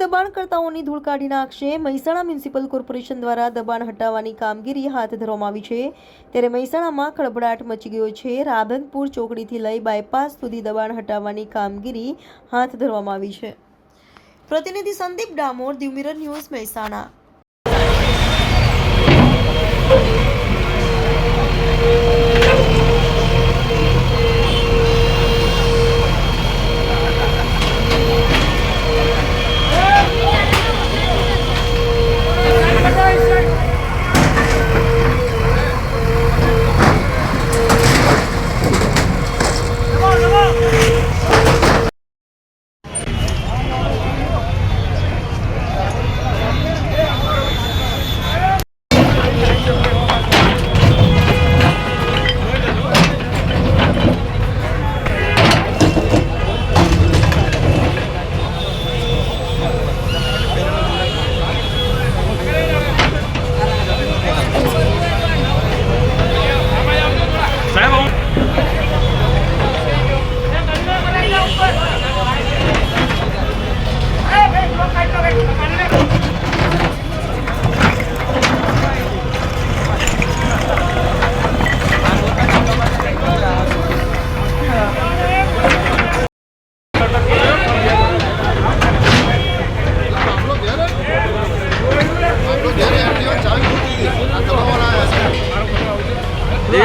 દબાણકર્તાઓની ધૂળ કાઢી નાખશે મહેસાણા મ્યુનિસિપલ કોર્પોરેશન દ્વારા દબાણ હટાવવાની કામગીરી હાથ ધરવામાં આવી છે. ત્યારે મહેસાણામાં ખળભળાટ મચી ગયો છે. રાધનપુર ચોકડીથી લઈ બાયપાસ સુધી દબાણ હટાવવાની કામગીરી હાથ ધરવામાં આવી છે. પ્રતિનિધિ Sandeep Damor Diu news Mehsana. Right, right.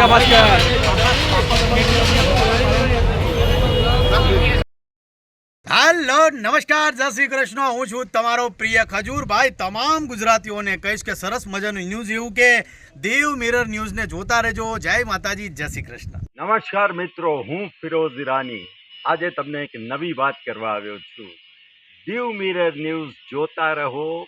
Pascal. Hello, નમસ્કાર, જય શ્રી કૃષ્ણ. હું છું તમારો પ્રિય ખજૂરભાઈ. તમામ ગુજરાતીઓને કહીશ કે સરસ મજાનું ન્યૂઝ એવું કે દેવ મિરર ન્યૂઝને જોતા રહેજો. જય માતાજી, જય શ્રી કૃષ્ણ. નમસ્કાર મિત્રો, હું ફિરોઝ ઈરાની. આજે તમને એક નવી વાત કરવા આવ્યો છું. દીવ મિરર ન્યૂઝ જોતા રહો